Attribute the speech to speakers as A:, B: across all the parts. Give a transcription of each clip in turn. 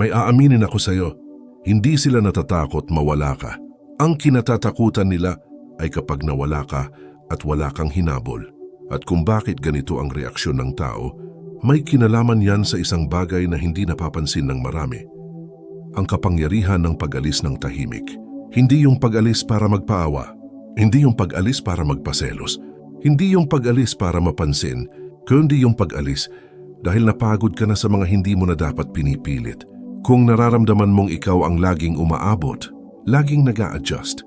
A: May aaminin ako sa'yo, hindi sila natatakot mawala ka. Ang kinatatakutan nila ay kapag nawala ka at wala kang hinabol. At kung bakit ganito ang reaksyon ng tao, may kinalaman yan sa isang bagay na hindi napapansin ng marami. Ang kapangyarihan ng pag-alis ng tahimik. Hindi yung pag-alis para magpaawa. Hindi yung pag-alis para magpaselos. Hindi yung pag-alis para mapansin, kundi yung pag-alis dahil napagod ka na sa mga hindi mo na dapat pinipilit. Kung nararamdaman mong ikaw ang laging umaabot, laging nag adjust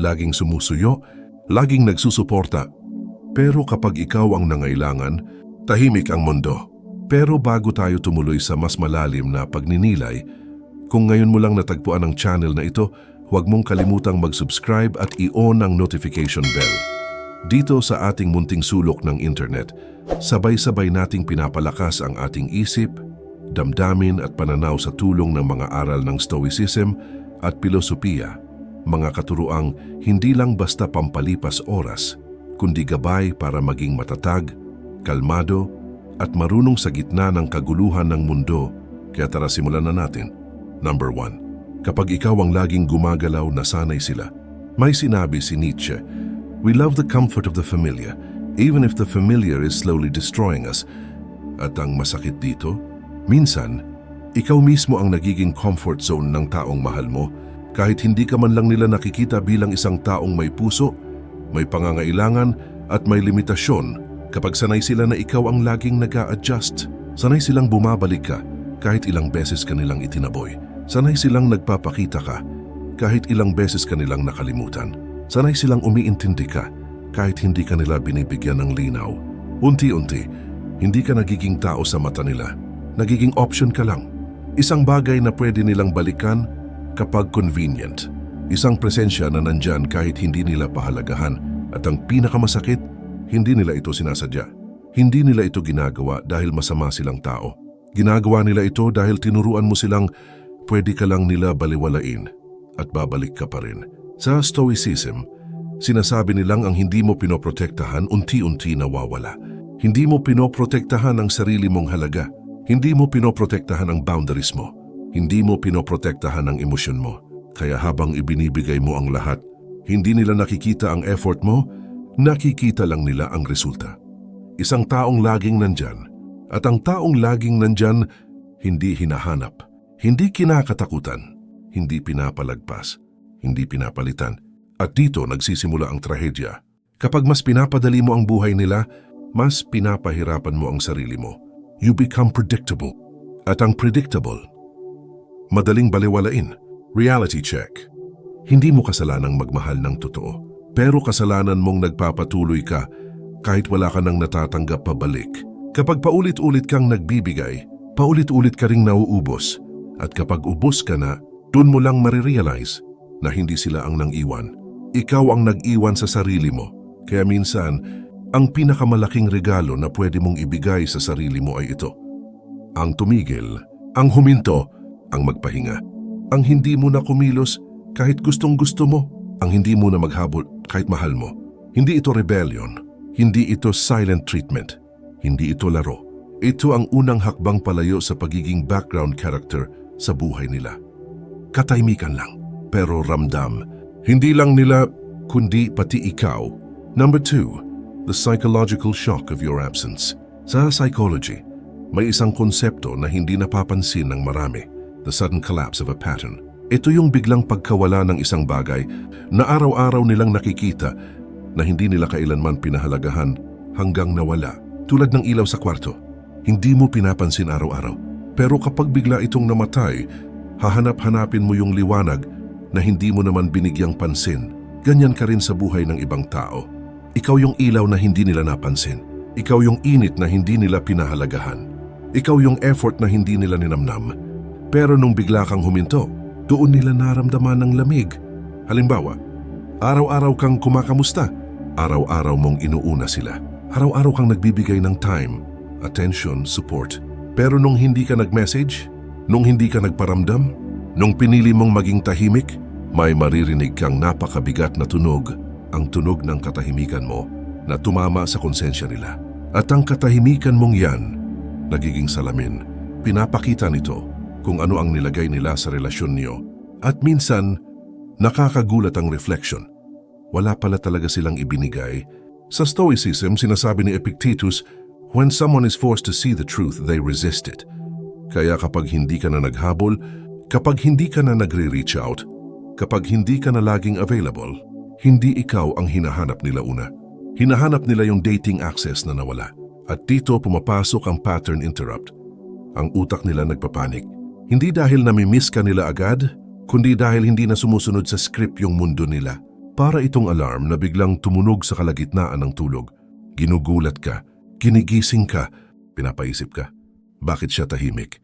A: laging sumusuyo, laging nagsusuporta. Pero kapag ikaw ang nangailangan, tahimik ang mundo. Pero bago tayo tumuloy sa mas malalim na pagninilay, kung ngayon mo lang natagpuan ang channel na ito, huwag mong kalimutang mag-subscribe at i-on ang notification bell. Dito sa ating munting sulok ng internet, sabay-sabay nating pinapalakas ang ating isip, damdamin at pananaw sa tulong ng mga aral ng Stoicism at Pilosopiya, mga katuruang hindi lang basta pampalipas oras, kundi gabay para maging matatag, kalmado, at marunong sa gitna ng kaguluhan ng mundo. Kaya tara simulan na natin. Number 1. Kapag ikaw ang laging gumagalaw, nasanay sila. May sinabi si Nietzsche, We love the comfort of the familiar, even if the familiar is slowly destroying us. At ang masakit dito, minsan, ikaw mismo ang nagiging comfort zone ng taong mahal mo kahit hindi ka man lang nila nakikita bilang isang taong may puso, may pangangailangan at may limitasyon kapag sanay sila na ikaw ang laging nag adjust Sanay silang bumabalik ka kahit ilang beses ka nilang itinaboy. Sanay silang nagpapakita ka kahit ilang beses ka nilang nakalimutan. Sanay silang umiintindi ka kahit hindi ka nila binibigyan ng linaw. Unti-unti, hindi ka nagiging tao sa mata nila. Nagiging option ka lang. Isang bagay na pwede nilang balikan kapag convenient. Isang presensya na nandyan kahit hindi nila pahalagahan. At ang pinakamasakit, hindi nila ito sinasadya. Hindi nila ito ginagawa dahil masama silang tao. Ginagawa nila ito dahil tinuruan mo silang pwede ka lang nila baliwalain at babalik ka pa rin. Sa Stoicism, sinasabi nilang ang hindi mo pinoprotektahan unti-unti nawawala. Hindi mo pinoprotektahan ang sarili mong halaga. Hindi mo pinoprotektahan ang boundaries mo. Hindi mo pinoprotektahan ang emosyon mo. Kaya habang ibinibigay mo ang lahat, hindi nila nakikita ang effort mo, nakikita lang nila ang resulta. Isang taong laging nandyan, at ang taong laging nandyan, hindi hinahanap, hindi kinakatakutan, hindi pinapalagpas, hindi pinapalitan. At dito nagsisimula ang trahedya. Kapag mas pinapadali mo ang buhay nila, mas pinapahirapan mo ang sarili mo. You become predictable. At ang predictable, madaling baliwalain. Reality check. Hindi mo kasalanang magmahal ng totoo. Pero kasalanan mong nagpapatuloy ka kahit wala ka nang natatanggap pabalik. Kapag paulit-ulit kang nagbibigay, paulit-ulit ka ring nauubos. At kapag ubos ka na, dun mo lang marirealize na hindi sila ang nang iwan. Ikaw ang nag-iwan sa sarili mo. Kaya minsan, ang pinakamalaking regalo na pwede mong ibigay sa sarili mo ay ito. Ang tumigil, ang huminto, ang magpahinga. Ang hindi mo na kumilos kahit gustong gusto mo. Ang hindi mo na maghabol kahit mahal mo. Hindi ito rebellion. Hindi ito silent treatment. Hindi ito laro. Ito ang unang hakbang palayo sa pagiging background character sa buhay nila. Katahimikan lang, pero ramdam. Hindi lang nila, kundi pati ikaw. Number two, the psychological shock of your absence. Sa psychology, may isang konsepto na hindi napapansin ng marami, the sudden collapse of a pattern. Ito yung biglang pagkawala ng isang bagay na araw-araw nilang nakikita na hindi nila kailanman pinahalagahan hanggang nawala. Tulad ng ilaw sa kwarto, hindi mo pinapansin araw-araw. Pero kapag bigla itong namatay, hahanap-hanapin mo yung liwanag na hindi mo naman binigyang pansin. Ganyan ka rin sa buhay ng ibang tao. Ikaw yung ilaw na hindi nila napansin. Ikaw yung init na hindi nila pinahalagahan. Ikaw yung effort na hindi nila ninamnam. Pero nung bigla kang huminto, doon nila naramdaman ng lamig. Halimbawa, araw-araw kang kumakamusta. Araw-araw mong inuuna sila. Araw-araw kang nagbibigay ng time, attention, support. Pero nung hindi ka nag-message, nung hindi ka nagparamdam, nung pinili mong maging tahimik, may maririnig kang napakabigat na tunog, ang tunog ng katahimikan mo na tumama sa konsensya nila. At ang katahimikan mong yan, nagiging salamin, pinapakita nito kung ano ang nilagay nila sa relasyon niyo. At minsan, nakakagulat ang reflection. Wala pala talaga silang ibinigay. Sa Stoicism, sinasabi ni Epictetus, when someone is forced to see the truth, they resist it. Kaya kapag hindi ka na naghabol, kapag hindi ka na nagre-reach out, kapag hindi ka na laging available, hindi ikaw ang hinahanap nila una. Hinahanap nila yung dating access na nawala. At dito pumapasok ang pattern interrupt. Ang utak nila nagpapanik. Hindi dahil namimiss ka nila agad, kundi dahil hindi na sumusunod sa script yung mundo nila. Para itong alarm na biglang tumunog sa kalagitnaan ng tulog. Ginugulat ka, ginigising ka, pinapaisip ka. Bakit siya tahimik?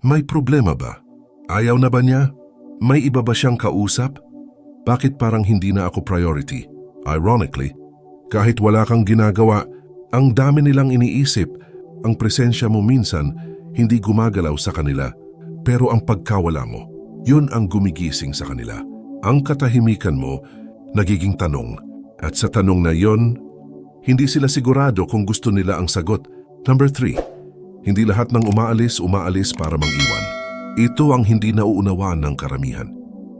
A: May problema ba? Ayaw na ba niya? May iba ba siyang kausap? Bakit parang hindi na ako priority? Ironically, kahit wala kang ginagawa, ang dami nilang iniisip, ang presensya mo minsan hindi gumagalaw sa kanila, pero ang pagkawala mo, yun ang gumigising sa kanila. Ang katahimikan mo, nagiging tanong, at sa tanong na yon, hindi sila sigurado kung gusto nila ang sagot. Number three, hindi lahat ng umaalis, umaalis para mang-iwan. Ito ang hindi nauunawaan ng karamihan.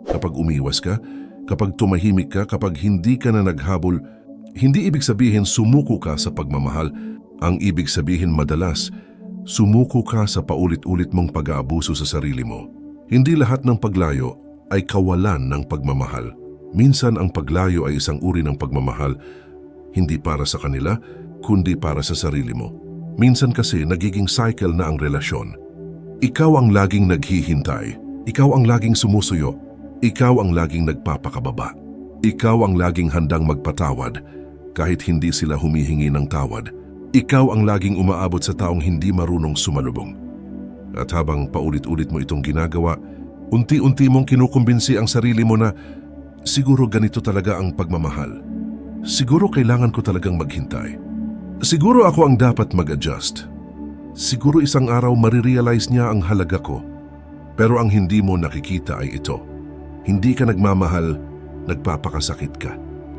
A: Kapag umiwas ka, kapag tumahimik ka, kapag hindi ka na naghabol, hindi ibig sabihin sumuko ka sa pagmamahal. Ang ibig sabihin madalas, sumuko ka sa paulit-ulit mong pag-aabuso sa sarili mo. Hindi lahat ng paglayo ay kawalan ng pagmamahal. Minsan ang paglayo ay isang uri ng pagmamahal, hindi para sa kanila, kundi para sa sarili mo. Minsan kasi nagiging cycle na ang relasyon. Ikaw ang laging naghihintay, ikaw ang laging sumusuyo, ikaw ang laging nagpapakababa. Ikaw ang laging handang magpatawad kahit hindi sila humihingi ng tawad. Ikaw ang laging umaabot sa taong hindi marunong sumalubong. At habang paulit-ulit mo itong ginagawa, unti-unti mong kinukumbinsi ang sarili mo na siguro ganito talaga ang pagmamahal. Siguro kailangan ko talagang maghintay. Siguro ako ang dapat mag-adjust. Siguro isang araw marirealize niya ang halaga ko. Pero ang hindi mo nakikita ay ito. Hindi ka nagmamahal, nagpapakasakit ka.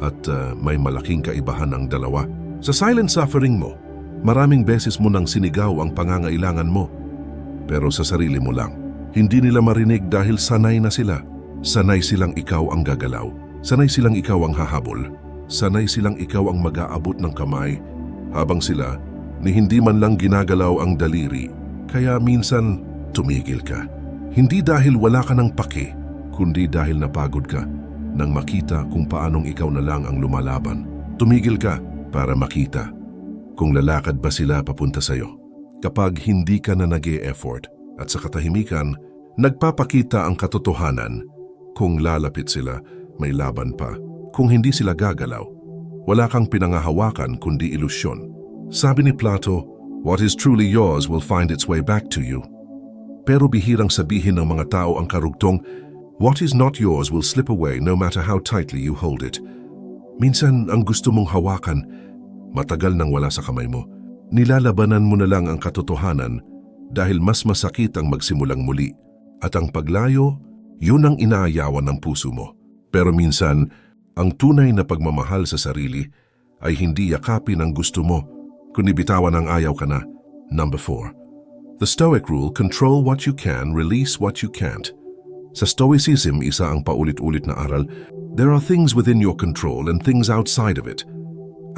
A: At uh, may malaking kaibahan ang dalawa. Sa silent suffering mo, maraming beses mo nang sinigaw ang pangangailangan mo. Pero sa sarili mo lang, hindi nila marinig dahil sanay na sila. Sanay silang ikaw ang gagalaw. Sanay silang ikaw ang hahabol. Sanay silang ikaw ang mag-aabot ng kamay habang sila ni hindi man lang ginagalaw ang daliri. Kaya minsan tumigil ka. Hindi dahil wala ka ng pake, kundi dahil napagod ka nang makita kung paanong ikaw na lang ang lumalaban. Tumigil ka para makita kung lalakad ba sila papunta sa'yo. Kapag hindi ka na nag effort at sa katahimikan, nagpapakita ang katotohanan kung lalapit sila, may laban pa. Kung hindi sila gagalaw, wala kang pinangahawakan kundi ilusyon. Sabi ni Plato, what is truly yours will find its way back to you. Pero bihirang sabihin ng mga tao ang karugtong, what is not yours will slip away no matter how tightly you hold it. Minsan ang gusto mong hawakan, matagal nang wala sa kamay mo. Nilalabanan mo na lang ang katotohanan dahil mas masakit ang magsimulang muli. At ang paglayo, yun ang inaayawan ng puso mo. Pero minsan, ang tunay na pagmamahal sa sarili ay hindi yakapin ang gusto mo, kundi bitawan ang ayaw ka na. Number 4. The Stoic rule, control what you can, release what you can't. Sa Stoicism, isa ang paulit-ulit na aral, there are things within your control and things outside of it.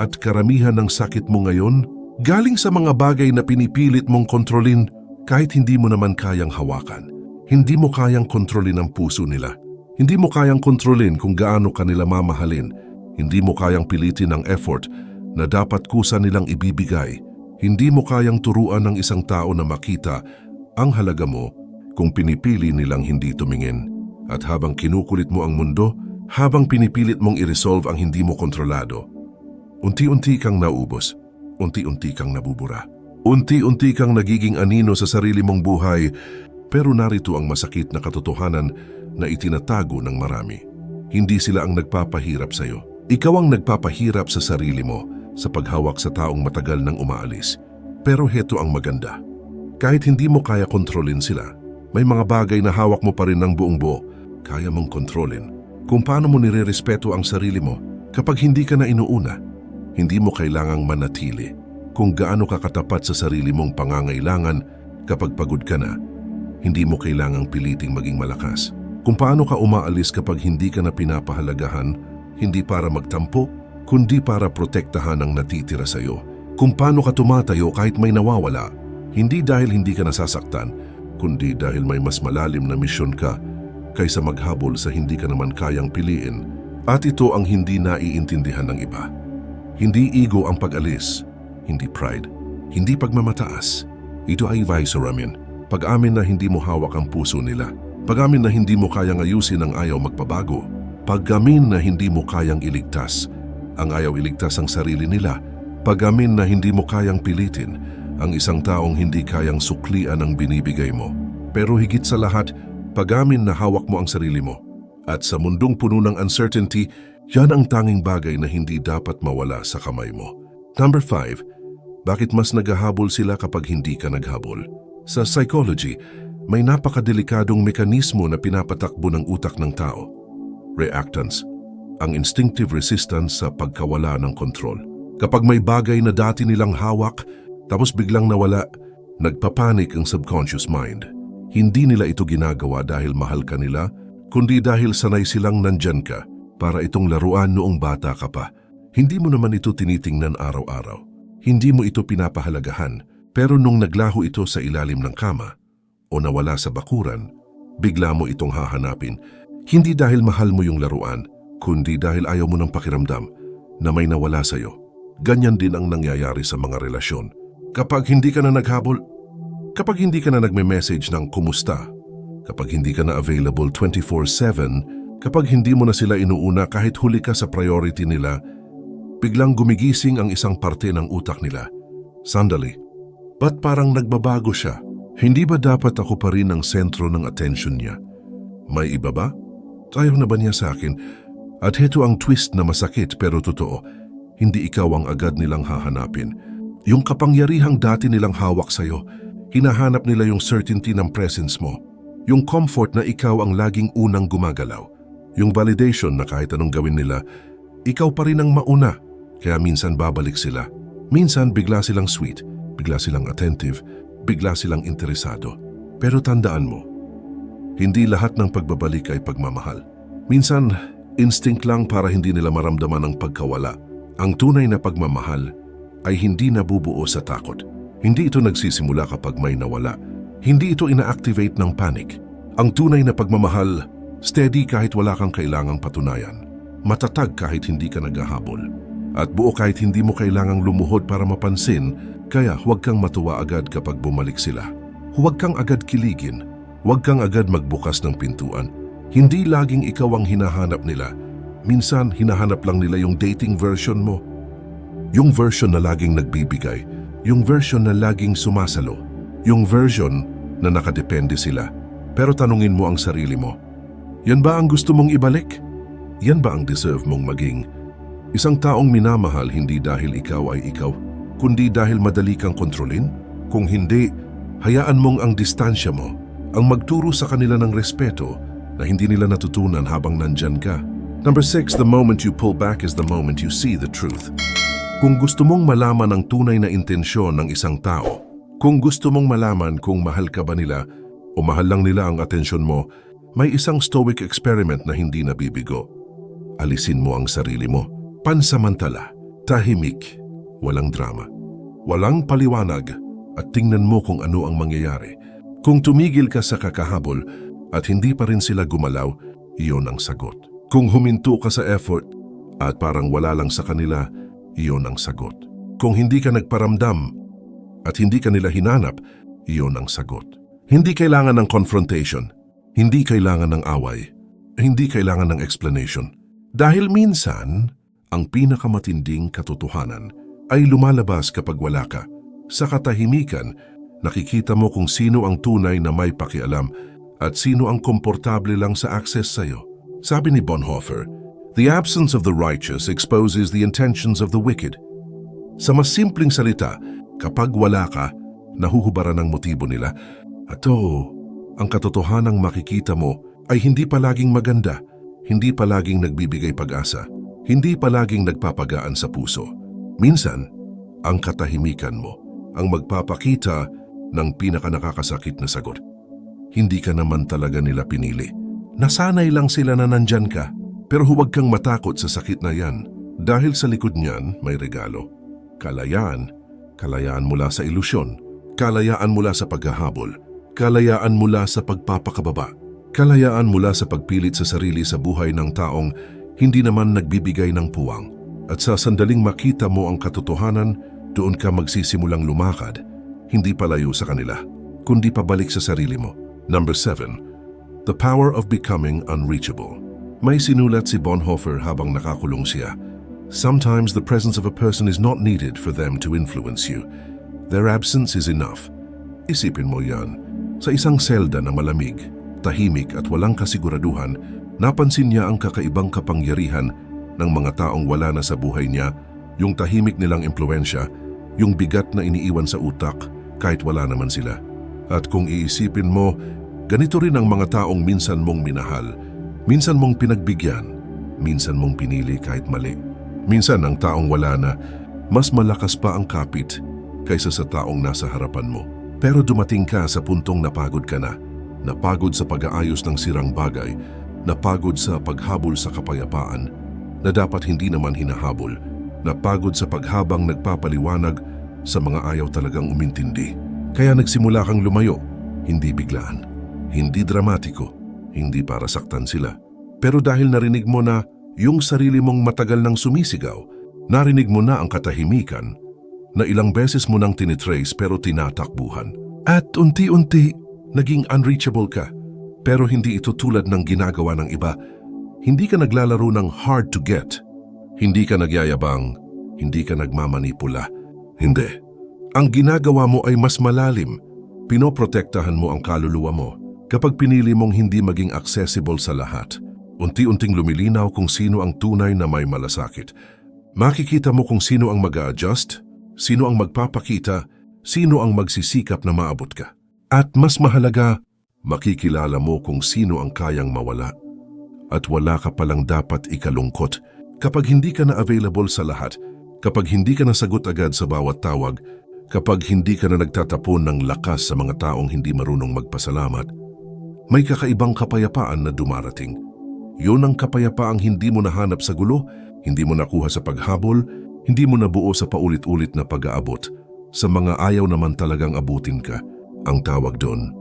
A: At karamihan ng sakit mo ngayon, galing sa mga bagay na pinipilit mong kontrolin kahit hindi mo naman kayang hawakan. Hindi mo kayang kontrolin ang puso nila. Hindi mo kayang kontrolin kung gaano kanila mamahalin. Hindi mo kayang pilitin ang effort na dapat kusa nilang ibibigay. Hindi mo kayang turuan ng isang tao na makita ang halaga mo kung pinipili nilang hindi tumingin. At habang kinukulit mo ang mundo, habang pinipilit mong i-resolve ang hindi mo kontrolado, unti-unti kang naubos, unti-unti kang nabubura. Unti-unti kang nagiging anino sa sarili mong buhay, pero narito ang masakit na katotohanan na itinatago ng marami. Hindi sila ang nagpapahirap sa iyo. Ikaw ang nagpapahirap sa sarili mo sa paghawak sa taong matagal nang umaalis. Pero heto ang maganda. Kahit hindi mo kaya kontrolin sila, may mga bagay na hawak mo pa rin ng buong buo, kaya mong kontrolin. Kung paano mo nirerespeto ang sarili mo kapag hindi ka na inuuna, hindi mo kailangang manatili. Kung gaano ka katapat sa sarili mong pangangailangan kapag pagod ka na, Hindi mo kailangang piliting maging malakas. Kung paano ka umaalis kapag hindi ka na pinapahalagahan, hindi para magtampo, kundi para protektahan ang natitira sa iyo. Kung paano ka tumatayo kahit may nawawala, hindi dahil hindi ka nasasaktan, kundi dahil may mas malalim na misyon ka kaysa maghabol sa hindi ka naman kayang piliin. At ito ang hindi naiintindihan ng iba. Hindi ego ang pag-alis, hindi pride, hindi pagmamataas. Ito ay visceramin, pag-amin na hindi mo hawak ang puso nila, pag-amin na hindi mo kayang ayusin ang ayaw magpabago, pag-amin na hindi mo kayang iligtas, ang ayaw iligtas ang sarili nila, pag-amin na hindi mo kayang pilitin, ang isang taong hindi kayang suklian ang binibigay mo. Pero higit sa lahat, pag-amin na hawak mo ang sarili mo. At sa mundong puno ng uncertainty, yan ang tanging bagay na hindi dapat mawala sa kamay mo. Number 5. Bakit mas naghahabol sila kapag hindi ka naghabol? Sa psychology, may napakadelikadong mekanismo na pinapatakbo ng utak ng tao. Reactance, ang instinctive resistance sa pagkawala ng kontrol. Kapag may bagay na dati nilang hawak, tapos biglang nawala, nagpapanik ang subconscious mind. Hindi nila ito ginagawa dahil mahal ka nila, kundi dahil sanay silang nandyan ka para itong laruan noong bata ka pa. Hindi mo naman ito tinitingnan araw-araw. Hindi mo ito pinapahalagahan, pero nung naglaho ito sa ilalim ng kama o nawala sa bakuran, bigla mo itong hahanapin. Hindi dahil mahal mo yung laruan, kundi dahil ayaw mo ng pakiramdam na may nawala sa'yo. Ganyan din ang nangyayari sa mga relasyon. Kapag hindi ka na naghabol, kapag hindi ka na nagme-message ng kumusta, kapag hindi ka na available 24-7, kapag hindi mo na sila inuuna kahit huli ka sa priority nila, biglang gumigising ang isang parte ng utak nila. Sandali, ba't parang nagbabago siya? Hindi ba dapat ako pa rin ang sentro ng attention niya? May iba ba? Ayaw na ba niya sa akin? At heto ang twist na masakit pero totoo, hindi ikaw ang agad nilang hahanapin. Yung kapangyarihang dati nilang hawak sa'yo, hinahanap nila yung certainty ng presence mo. Yung comfort na ikaw ang laging unang gumagalaw. Yung validation na kahit anong gawin nila, ikaw pa rin ang mauna. Kaya minsan babalik sila. Minsan bigla silang sweet, bigla silang attentive, bigla silang interesado. Pero tandaan mo, hindi lahat ng pagbabalik ay pagmamahal. Minsan, instinct lang para hindi nila maramdaman ang pagkawala. Ang tunay na pagmamahal ay hindi nabubuo sa takot. Hindi ito nagsisimula kapag may nawala. Hindi ito ina-activate ng panic. Ang tunay na pagmamahal, steady kahit wala kang kailangang patunayan. Matatag kahit hindi ka naghahabol. At buo kahit hindi mo kailangang lumuhod para mapansin, kaya huwag kang matuwa agad kapag bumalik sila. Huwag kang agad kiligin. Huwag kang agad magbukas ng pintuan. Hindi laging ikaw ang hinahanap nila. Minsan, hinahanap lang nila yung dating version mo. Yung version na laging nagbibigay. Yung version na laging sumasalo. Yung version na nakadepende sila. Pero tanungin mo ang sarili mo. Yan ba ang gusto mong ibalik? Yan ba ang deserve mong maging? Isang taong minamahal hindi dahil ikaw ay ikaw, kundi dahil madali kang kontrolin? Kung hindi, hayaan mong ang distansya mo ang magturo sa kanila ng respeto na hindi nila natutunan habang nandyan ka. Number six, the moment you pull back is the moment you see the truth. Kung gusto mong malaman ang tunay na intensyon ng isang tao, kung gusto mong malaman kung mahal ka ba nila o mahal lang nila ang atensyon mo, may isang stoic experiment na hindi nabibigo. Alisin mo ang sarili mo. Pansamantala, tahimik, walang drama, walang paliwanag at tingnan mo kung ano ang mangyayari. Kung tumigil ka sa kakahabol at hindi pa rin sila gumalaw, iyon ang sagot. Kung huminto ka sa effort at parang wala lang sa kanila, iyon ang sagot. Kung hindi ka nagparamdam at hindi ka nila hinanap, iyon ang sagot. Hindi kailangan ng confrontation, hindi kailangan ng away, hindi kailangan ng explanation. Dahil minsan, ang pinakamatinding katotohanan ay lumalabas kapag wala ka. Sa katahimikan, nakikita mo kung sino ang tunay na may pakialam at sino ang komportable lang sa access sa'yo. Sabi ni Bonhoeffer, The absence of the righteous exposes the intentions of the wicked. Sa mas simpleng salita, kapag wala ka, nahuhubaran ang motibo nila. At oo, ang katotohanang makikita mo ay hindi palaging maganda, hindi palaging nagbibigay pag-asa, hindi palaging nagpapagaan sa puso. Minsan, ang katahimikan mo ang magpapakita ng pinakanakakasakit na sagot. hindi ka naman talaga nila pinili. Nasanay lang sila na nandyan ka, pero huwag kang matakot sa sakit na yan. Dahil sa likod niyan, may regalo. Kalayaan, kalayaan mula sa ilusyon, kalayaan mula sa paghahabol, kalayaan mula sa pagpapakababa, kalayaan mula sa pagpilit sa sarili sa buhay ng taong hindi naman nagbibigay ng puwang. At sa sandaling makita mo ang katotohanan, doon ka magsisimulang lumakad, hindi palayo sa kanila, kundi pabalik sa sarili mo. Number 7. The power of becoming unreachable. May sinulat si Bonhoeffer habang nakakulong siya. Sometimes the presence of a person is not needed for them to influence you. Their absence is enough. Isipin mo yan. Sa isang selda na malamig, tahimik at walang kasiguraduhan, napansin niya ang kakaibang kapangyarihan ng mga taong wala na sa buhay niya, yung tahimik nilang impluensya, yung bigat na iniiwan sa utak kahit wala naman sila. At kung iisipin mo, ganito rin ang mga taong minsan mong minahal, minsan mong pinagbigyan, minsan mong pinili kahit mali. Minsan ang taong wala na, mas malakas pa ang kapit kaysa sa taong nasa harapan mo. Pero dumating ka sa puntong napagod ka na, napagod sa pag-aayos ng sirang bagay, napagod sa paghabol sa kapayapaan, na dapat hindi naman hinahabol, napagod sa paghabang nagpapaliwanag sa mga ayaw talagang umintindi. Kaya nagsimula kang lumayo, hindi biglaan, hindi dramatiko, hindi para saktan sila. Pero dahil narinig mo na yung sarili mong matagal nang sumisigaw, narinig mo na ang katahimikan na ilang beses mo nang tinitrace pero tinatakbuhan. At unti-unti, naging unreachable ka. Pero hindi ito tulad ng ginagawa ng iba. Hindi ka naglalaro ng hard to get. Hindi ka nagyayabang. Hindi ka nagmamanipula. Hindi. Ang ginagawa mo ay mas malalim. Pinoprotektahan mo ang kaluluwa mo kapag pinili mong hindi maging accessible sa lahat. Unti-unting lumilinaw kung sino ang tunay na may malasakit. Makikita mo kung sino ang mag adjust sino ang magpapakita, sino ang magsisikap na maabot ka. At mas mahalaga, makikilala mo kung sino ang kayang mawala. At wala ka palang dapat ikalungkot kapag hindi ka na available sa lahat, kapag hindi ka nasagot agad sa bawat tawag, kapag hindi ka na nagtatapon ng lakas sa mga taong hindi marunong magpasalamat. May kakaibang kapayapaan na dumarating. Yun ang kapayapaang hindi mo nahanap sa gulo, hindi mo nakuha sa paghabol, hindi mo nabuo sa paulit-ulit na pag-aabot. Sa mga ayaw naman talagang abutin ka, ang tawag doon.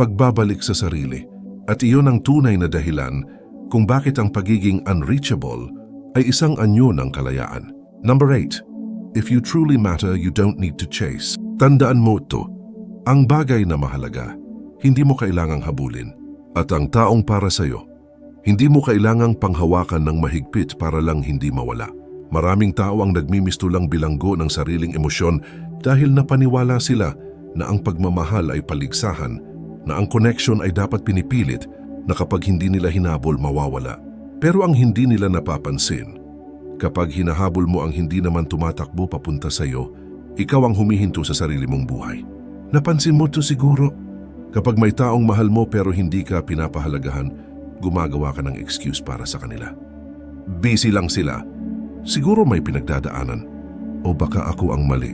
A: Pagbabalik sa sarili. At iyon ang tunay na dahilan kung bakit ang pagiging unreachable ay isang anyo ng kalayaan. Number 8. If you truly matter, you don't need to chase. Tandaan mo ito. Ang bagay na mahalaga, hindi mo kailangang habulin. At ang taong para sa'yo, hindi mo kailangang panghawakan ng mahigpit para lang hindi mawala. Maraming tao ang nagmimisto lang bilanggo ng sariling emosyon dahil napaniwala sila na ang pagmamahal ay paligsahan, na ang connection ay dapat pinipilit na kapag hindi nila hinabol mawawala. Pero ang hindi nila napapansin, kapag hinahabol mo ang hindi naman tumatakbo papunta sa iyo, ikaw ang humihinto sa sarili mong buhay. Napansin mo to siguro? Kapag may taong mahal mo pero hindi ka pinapahalagahan, gumagawa ka ng excuse para sa kanila. Busy lang sila. Siguro may pinagdadaanan. O baka ako ang mali.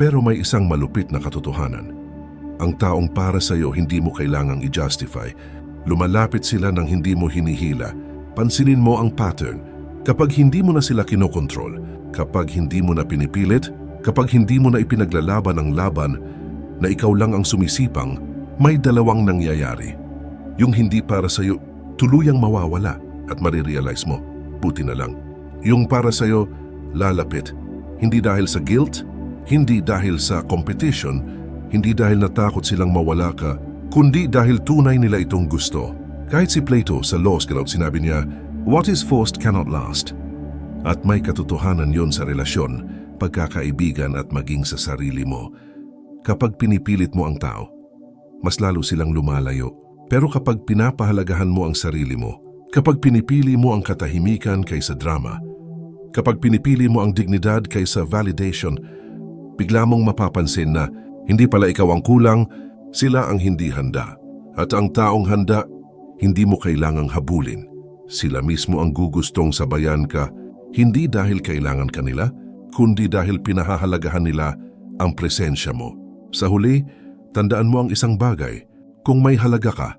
A: Pero may isang malupit na katotohanan. Ang taong para sa iyo hindi mo kailangang i-justify. Lumalapit sila nang hindi mo hinihila. Pansinin mo ang pattern. Kapag hindi mo na sila kinokontrol, kapag hindi mo na pinipilit, kapag hindi mo na ipinaglalaban ang laban na ikaw lang ang sumisipang, may dalawang nangyayari. Yung hindi para sa iyo, tuluyang mawawala at marirealize mo, buti na lang. Yung para sa iyo, lalapit. Hindi dahil sa guilt, hindi dahil sa competition, hindi dahil natakot silang mawala ka, kundi dahil tunay nila itong gusto. Kahit si Plato sa Laws Club sinabi niya, What is forced cannot last. At may katotohanan yon sa relasyon, pagkakaibigan at maging sa sarili mo. Kapag pinipilit mo ang tao, mas lalo silang lumalayo. Pero kapag pinapahalagahan mo ang sarili mo, kapag pinipili mo ang katahimikan kaysa drama, kapag pinipili mo ang dignidad kaysa validation, bigla mong mapapansin na hindi pala ikaw ang kulang, sila ang hindi handa. At ang taong handa, hindi mo kailangang habulin. Sila mismo ang gugustong sabayan ka, hindi dahil kailangan kanila, kundi dahil pinahahalagahan nila ang presensya mo. Sa huli, tandaan mo ang isang bagay, Kung may halaga ka,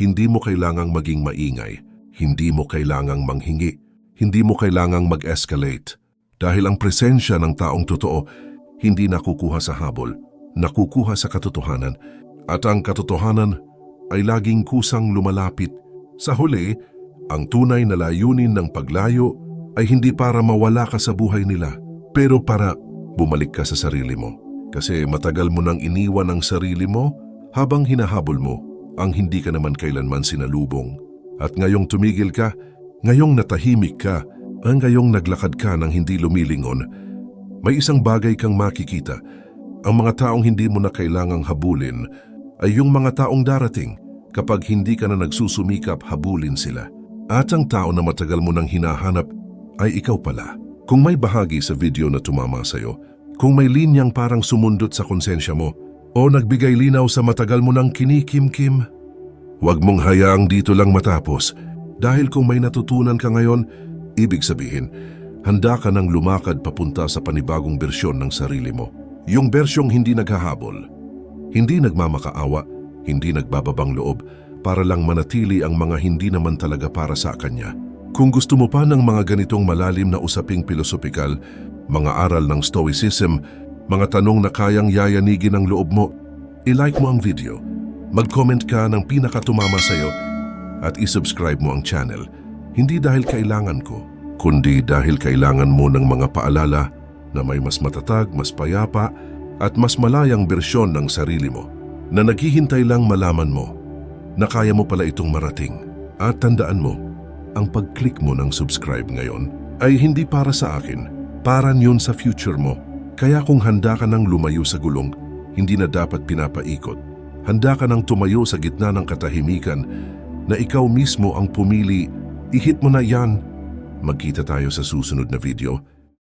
A: hindi mo kailangang maging maingay, hindi mo kailangang manghingi, hindi mo kailangang mag-escalate. Dahil ang presensya ng taong totoo, hindi nakukuha sa habol, nakukuha sa katotohanan. At ang katotohanan ay laging kusang lumalapit. Sa huli, ang tunay na layunin ng paglayo ay hindi para mawala ka sa buhay nila, pero para bumalik ka sa sarili mo. Kasi matagal mo nang iniwan ang sarili mo habang hinahabol mo ang hindi ka naman kailanman sinalubong. At ngayong tumigil ka, ngayong natahimik ka, ang ngayong naglakad ka ng hindi lumilingon, may isang bagay kang makikita. Ang mga taong hindi mo na kailangang habulin ay yung mga taong darating kapag hindi ka na nagsusumikap habulin sila. At ang tao na matagal mo nang hinahanap ay ikaw pala. Kung may bahagi sa video na tumama sa'yo, kung may linyang parang sumundot sa konsensya mo, o nagbigay linaw sa matagal mo nang kinikim-kim, huwag mong hayaang dito lang matapos. Dahil kung may natutunan ka ngayon, ibig sabihin, handa ka nang lumakad papunta sa panibagong bersyon ng sarili mo. Yung bersyong hindi naghahabol, hindi nagmamakaawa, hindi nagbababang loob, para lang manatili ang mga hindi naman talaga para sa kanya. Kung gusto mo pa ng mga ganitong malalim na usaping pilosopikal, mga aral ng stoicism, mga tanong na kayang yayanigin ang loob mo, i-like mo ang video, mag-comment ka ng pinakatumama sa'yo, at isubscribe mo ang channel. Hindi dahil kailangan ko, kundi dahil kailangan mo ng mga paalala na may mas matatag, mas payapa, at mas malayang bersyon ng sarili mo na naghihintay lang malaman mo na kaya mo pala itong marating. At tandaan mo, ang pag-click mo ng subscribe ngayon ay hindi para sa akin, para yun sa future mo. Kaya kung handa ka nang lumayo sa gulong, hindi na dapat pinapaikot. Handa ka nang tumayo sa gitna ng katahimikan na ikaw mismo ang pumili, ihit mo na yan. Magkita tayo sa susunod na video